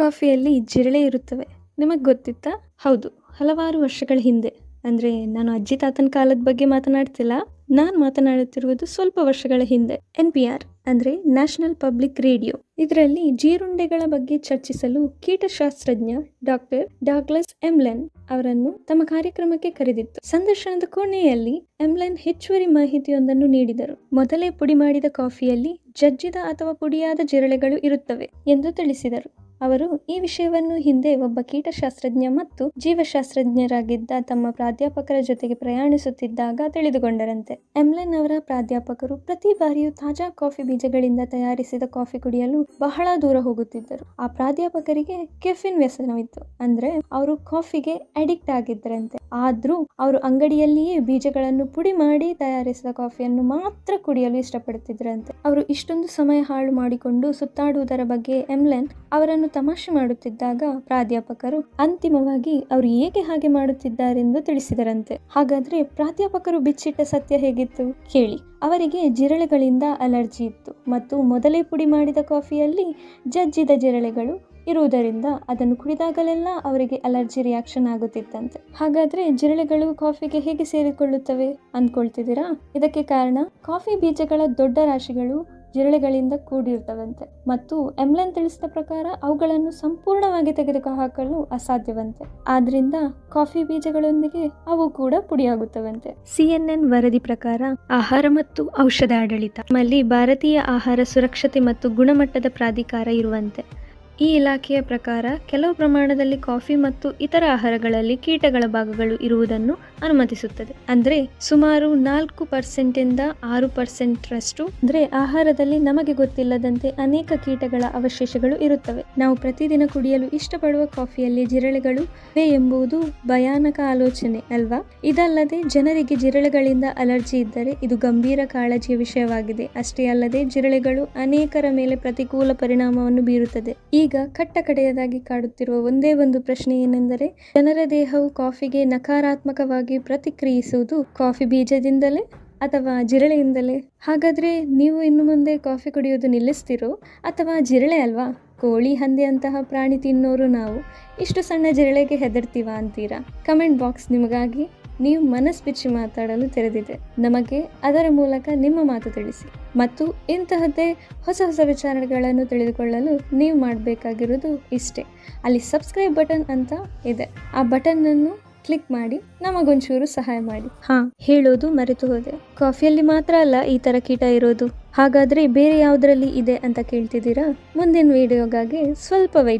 ಕಾಫಿಯಲ್ಲಿ ಜಿರಳೆ ಇರುತ್ತವೆ. ನಿಮಗೆ ಗೊತ್ತಿತ್ತಾ? ಹೌದು, ಹಲವಾರು ವರ್ಷಗಳ ಹಿಂದೆ. ಅಂದರೆ ನಾನು ಅಜ್ಜಿ ತಾತನ ಕಾಲದ ಬಗ್ಗೆ ಮಾತನಾಡ್ತಿಲ್ಲ. ನಾನು ಮಾತನಾಡುತ್ತಿರುವುದು ಸ್ವಲ್ಪ ವರ್ಷಗಳ ಹಿಂದೆ. ಎನ್ ಪಿ ಆರ್, ಅಂದರೆ ನ್ಯಾಷನಲ್ ಪಬ್ಲಿಕ್ ರೇಡಿಯೋ. ಇದರಲ್ಲಿ ಜೀರುಂಡೆಗಳ ಬಗ್ಗೆ ಚರ್ಚಿಸಲು ಕೀಟಶಾಸ್ತ್ರಜ್ಞ ಡಾಕ್ಟರ್ ಡಾಗ್ಲಸ್ ಎಮ್ಲೆನ್ ಅವರನ್ನು ತಮ್ಮ ಕಾರ್ಯಕ್ರಮಕ್ಕೆ ಕರೆದಿತ್ತು. ಸಂದರ್ಶನದ ಕೊನೆಯಲ್ಲಿ ಎಮ್ಲೆನ್ ಹೆಚ್ಚುವರಿ ಮಾಹಿತಿಯೊಂದನ್ನು ನೀಡಿದರು. ಮೊದಲೇ ಪುಡಿ ಮಾಡಿದ ಕಾಫಿಯಲ್ಲಿ ಜಜ್ಜಿದ ಅಥವಾ ಪುಡಿಯಾದ ಜಿರಳೆಗಳು ಇರುತ್ತವೆ ಎಂದು ತಿಳಿಸಿದರು. ಅವರು ಈ ವಿಷಯವನ್ನು ಹಿಂದೆ ಒಬ್ಬ ಕೀಟಶಾಸ್ತ್ರಜ್ಞ ಮತ್ತು ಜೀವಶಾಸ್ತ್ರಜ್ಞರಾಗಿದ್ದ ತಮ್ಮ ಪ್ರಾಧ್ಯಾಪಕರ ಜೊತೆಗೆ ಪ್ರಯಾಣಿಸುತ್ತಿದ್ದಾಗ ತಿಳಿದುಕೊಂಡರಂತೆ. ಎಮ್ಲೆನ್ ಅವರ ಪ್ರಾಧ್ಯಾಪಕರು ಪ್ರತಿ ಬಾರಿಯೂ ತಾಜಾ ಕಾಫಿ ಬೀಜಗಳಿಂದ ತಯಾರಿಸಿದ ಕಾಫಿ ಕುಡಿಯಲು ಬಹಳ ದೂರ ಹೋಗುತ್ತಿದ್ದರು. ಆ ಪ್ರಾಧ್ಯಾಪಕರಿಗೆ ಕೆಫಿನ್ ವ್ಯಸನವಿತ್ತು. ಅಂದ್ರೆ ಅವರು ಕಾಫಿಗೆ ಅಡಿಕ್ಟ್ ಆಗಿದ್ದರಂತೆ. ಆದ್ರೂ ಅವರು ಅಂಗಡಿಯಲ್ಲಿಯೇ ಬೀಜಗಳನ್ನು ಪುಡಿ ಮಾಡಿ ತಯಾರಿಸಿದ ಕಾಫಿಯನ್ನು ಮಾತ್ರ ಕುಡಿಯಲು ಇಷ್ಟಪಡುತ್ತಿದ್ದರಂತೆ. ಅವರು ಇಷ್ಟೊಂದು ಸಮಯ ಹಾಳು ಮಾಡಿಕೊಂಡು ಸುತ್ತಾಡುವುದರ ಬಗ್ಗೆ ಎಮ್ಲೆನ್ ಅವರನ್ನು ತಮಾಷೆ ಮಾಡುತ್ತಿದ್ದಾಗ ಪ್ರಾಧ್ಯಾಪಕರು ಅಂತಿಮವಾಗಿ ಅವರು ಏಕೆ ಹಾಗೆ ಮಾಡುತ್ತಿದ್ದಾರೆಂದು ತಿಳಿಸಿದರಂತೆ. ಹಾಗಾದ್ರೆ ಪ್ರಾಧ್ಯಾಪಕರು ಬಿಚ್ಚಿಟ್ಟ ಸತ್ಯ ಹೇಗಿತ್ತು? ಕೇಳಿ. ಅವರಿಗೆ ಜಿರಳೆಗಳಿಂದ ಅಲರ್ಜಿ ಇತ್ತು. ಮತ್ತು ಮೊದಲೇ ಪುಡಿ ಮಾಡಿದ ಕಾಫಿಯಲ್ಲಿ ಜಜ್ಜಿದ ಜಿರಳೆಗಳು ಇರುವುದರಿಂದ ಅದನ್ನು ಕುಡಿದಾಗಲೆಲ್ಲ ಅವರಿಗೆ ಅಲರ್ಜಿ ರಿಯಾಕ್ಷನ್ ಆಗುತ್ತಿತ್ತಂತೆ. ಹಾಗಾದ್ರೆ ಜಿರಳೆಗಳು ಕಾಫಿಗೆ ಹೇಗೆ ಸೇರಿಕೊಳ್ಳುತ್ತವೆ ಅಂದ್ಕೊಳ್ತಿದ್ದೀರಾ? ಇದಕ್ಕೆ ಕಾರಣ ಕಾಫಿ ಬೀಜಗಳ ದೊಡ್ಡ ರಾಶಿಗಳು ಜಿರಳೆಗಳಿಂದ ಕೂಡಿರ್ತವಂತೆ ಮತ್ತು ಎಮ್ಲೆನ್ ತಿಳಿಸಿದ ಪ್ರಕಾರ ಅವುಗಳನ್ನು ಸಂಪೂರ್ಣವಾಗಿ ತೆಗೆದುಹಾಕಲು ಅಸಾಧ್ಯವಂತೆ. ಆದ್ರಿಂದ ಕಾಫಿ ಬೀಜಗಳೊಂದಿಗೆ ಅವು ಕೂಡ ಪುಡಿಯಾಗುತ್ತವಂತೆ. ಸಿಎನ್ಎನ್ ವರದಿ ಪ್ರಕಾರ ಆಹಾರ ಮತ್ತು ಔಷಧ ಆಡಳಿತ. ನಮ್ಮಲ್ಲಿ ಭಾರತೀಯ ಆಹಾರ ಸುರಕ್ಷತೆ ಮತ್ತು ಗುಣಮಟ್ಟದ ಪ್ರಾಧಿಕಾರ ಇರುವಂತೆ. ಈ ಇಲಾಖೆಯ ಪ್ರಕಾರ ಕೆಲವು ಪ್ರಮಾಣದಲ್ಲಿ ಕಾಫಿ ಮತ್ತು ಇತರ ಆಹಾರಗಳಲ್ಲಿ ಕೀಟಗಳ ಭಾಗಗಳು ಇರುವುದನ್ನು ಅನುಮತಿಸುತ್ತದೆ. ಅಂದ್ರೆ ಸುಮಾರು ನಾಲ್ಕು ಪರ್ಸೆಂಟಿಂದ ಆರು ಪರ್ಸೆಂಟ್ರಷ್ಟು ಅಂದ್ರೆ ಆಹಾರದಲ್ಲಿ ನಮಗೆ ಗೊತ್ತಿಲ್ಲದಂತೆ ಅನೇಕ ಕೀಟಗಳ ಅವಶೇಷಗಳು ಇರುತ್ತವೆ. ನಾವು ಪ್ರತಿದಿನ ಕುಡಿಯಲು ಇಷ್ಟಪಡುವ ಕಾಫಿಯಲ್ಲಿ ಜಿರಳೆಗಳು ಎಂಬುದು ಭಯಾನಕ ಆಲೋಚನೆ ಅಲ್ವಾ? ಇದಲ್ಲದೆ ಜನರಿಗೆ ಜಿರಳೆಗಳಿಂದ ಅಲರ್ಜಿ ಇದ್ದರೆ ಇದು ಗಂಭೀರ ಕಾಳಜಿಯ ವಿಷಯವಾಗಿದೆ. ಅಷ್ಟೇ ಅಲ್ಲದೆ ಜಿರಳೆಗಳು ಅನೇಕರ ಮೇಲೆ ಪ್ರತಿಕೂಲ ಪರಿಣಾಮವನ್ನು ಬೀರುತ್ತದೆ. ಈಗ ಕಟ್ಟ ಕಡೆಯದಾಗಿ ಕಾಡುತ್ತಿರುವ ಒಂದೇ ಒಂದು ಪ್ರಶ್ನೆ ಏನೆಂದರೆ, ಜನರ ದೇಹವು ಕಾಫಿಗೆ ನಕಾರಾತ್ಮಕವಾಗಿ ಪ್ರತಿಕ್ರಿಯಿಸುವುದು ಕಾಫಿ ಬೀಜದಿಂದಲೇ ಅಥವಾ ಜಿರಳೆಯಿಂದಲೇ? ಹಾಗಾದ್ರೆ ನೀವು ಇನ್ನು ಮುಂದೆ ಕಾಫಿ ಕುಡಿಯೋದು ನಿಲ್ಲಿಸ್ತಿರೋ ಅಥವಾ ಜಿರಳೆ ಅಲ್ವಾ? ಕೋಳಿ ಹಂದಿ ಅಂತಹ ಪ್ರಾಣಿ ತಿನ್ನೋರು ನಾವು. ಇಷ್ಟು ಸಣ್ಣ ಜಿರಳೆಗೆ ಹೆದರ್ತೀವಾ ಅಂತೀರಾ? ಕಮೆಂಟ್ ಬಾಕ್ಸ್ ನಿಮಗಾಗಿ. ನೀವು ಮನಸ್ಸು ಬಿಚ್ಚಿ ಮಾತಾಡಲು ತೆರೆದಿದೆ. ನಮಗೆ ಅದರ ಮೂಲಕ ನಿಮ್ಮ ಮಾತು ತಿಳಿಸಿ. ಮತ್ತು ಇಂತಹದ್ದೇ ಹೊಸ ಹೊಸ ವಿಚಾರಗಳನ್ನು ತಿಳಿದುಕೊಳ್ಳಲು ನೀವು ಮಾಡಬೇಕಾಗಿರೋದು ಇಷ್ಟೇ. ಅಲ್ಲಿ ಸಬ್ಸ್ಕ್ರೈಬ್ ಬಟನ್ ಅಂತ ಇದೆ. ಆ ಬಟನ್ನನ್ನು ಕ್ಲಿಕ್ ಮಾಡಿ ನಮಗೊಂಚೂರು ಸಹಾಯ ಮಾಡಿ. ಹಾ, ಹೇಳೋದು ಮರೆತು ಹೋದೆ. ಕಾಫಿಯಲ್ಲಿ ಮಾತ್ರ ಅಲ್ಲ, ಈ ತರ ಕೀಟ ಇರೋದು. ಹಾಗಾದ್ರೆ ಬೇರೆ ಯಾವುದರಲ್ಲಿ ಇದೆ ಅಂತ ಕೇಳ್ತಿದ್ದೀರಾ? ಮುಂದಿನ ವಿಡಿಯೋಗಾಗಿ ಸ್ವಲ್ಪ ವೈಟ್